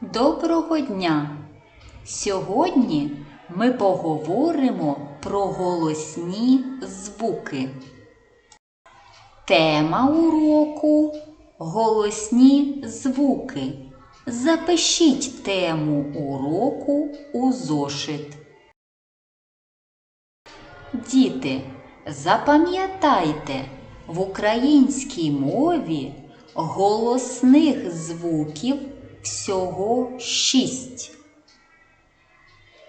Доброго дня! Сьогодні ми поговоримо про голосні звуки. Тема уроку голосні звуки. Запишіть тему уроку у зошит. Діти, запам'ятайте, в українській мові голосних звуків всього шість.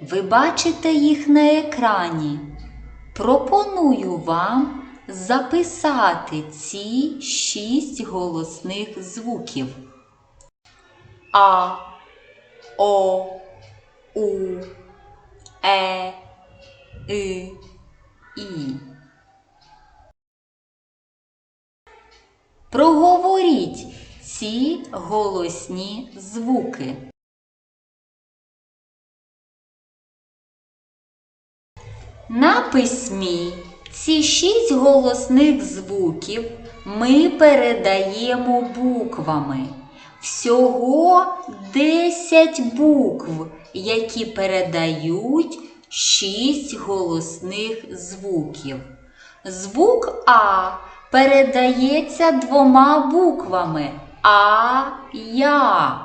Ви бачите їх на екрані. Пропоную вам записати ці шість голосних звуків. А, О, У, Е, И, І. Проговоріть ці голосні звуки. На письмі ці шість голосних звуків ми передаємо буквами. Всього 10 букв, які передають шість голосних звуків. Звук А передається двома буквами А Я.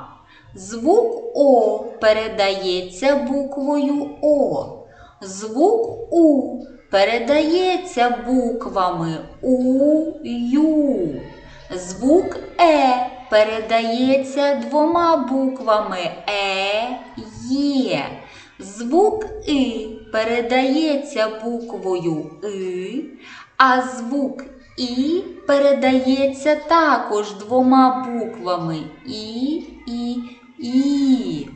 Звук О передається буквою О. Звук У передається буквами У Ю. Звук Е передається двома буквами Е Є. Звук И передається буквою И, а звук І передається також двома буквами І і І.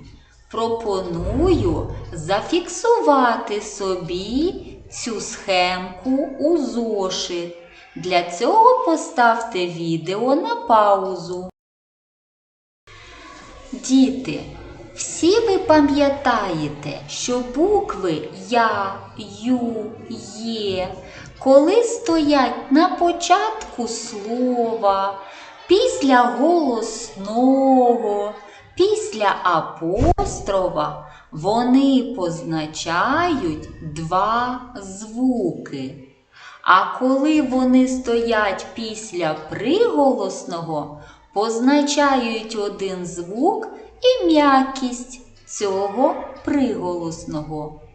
Пропоную зафіксувати собі цю схемку у зошит. Для цього поставте відео на паузу. Діти, всі ви пам'ятаєте, що букви Я, Ю, Є, коли стоять на початку слова, після голосного, після апострофа, вони позначають два звуки. А коли вони стоять після приголосного, позначають один звук і м'якість цього приголосного.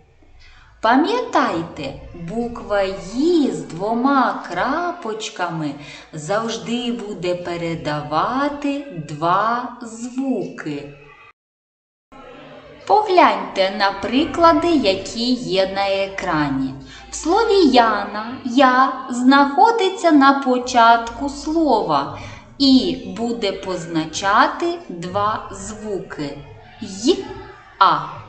Пам'ятайте, буква «Ї» з двома крапочками завжди буде передавати два звуки. Погляньте на приклади, які є на екрані. В слові Яна я знаходиться на початку слова і буде позначати два звуки й а.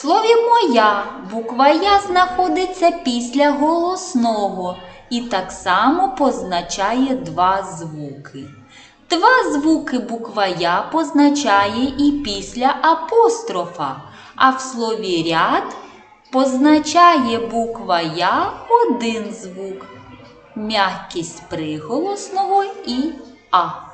Слові моя буква Я знаходиться після голосного і так само позначає два звуки. Два звуки буква Я позначає і після апострофа, а в слові ряд позначає буква Я один звук, м'якість приголосного і А.